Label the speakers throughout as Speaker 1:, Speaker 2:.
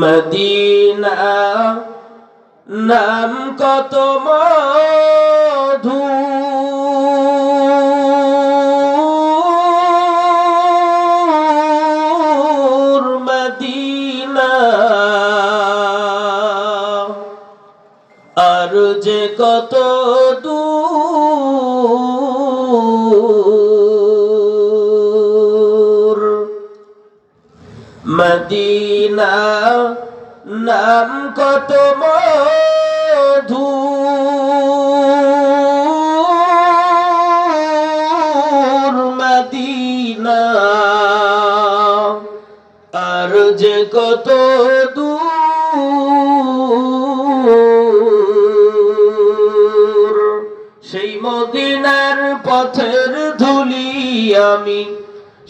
Speaker 1: Medina নাম কত মধু। আর যে কত দূর মদিনা নাম কত মধু। মদিনা আর যে কত দূর। সেই মদিনার পথের ধুলি আমি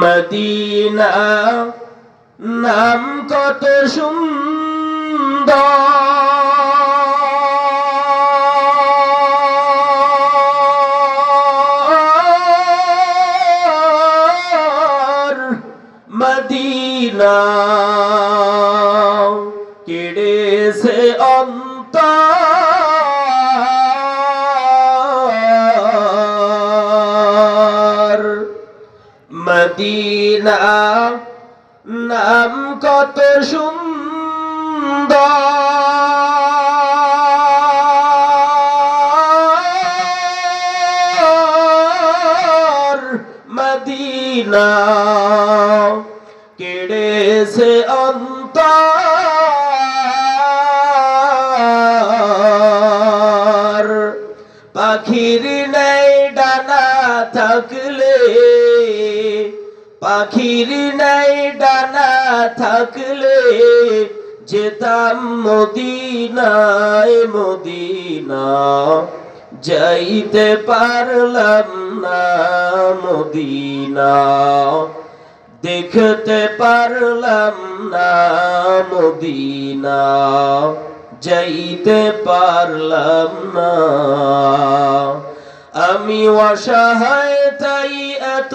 Speaker 1: মদিনা নাম কত সুন্দর। মদিনা মদিনা নাম কত সুন্দর মদিনা। কেড়ে সে অন্তর পাখির নেই ডানা থাকলে পাখির নাই ডানা থাকলে যেতাম মদিনায়, মদিনা যাইতে পারলাম না, মদিনা দেখতে পারলাম না, মদিনা যাইতে পারলাম না। আমি অসহায় তাই এত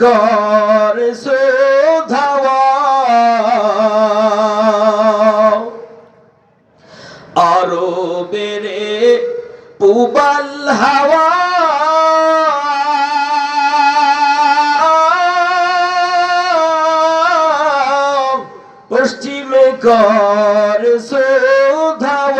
Speaker 1: কর সোধাওয়া আরও বেড়ে পুবাল হাওয়া। পশ্চিমে কর শোধাওয়া।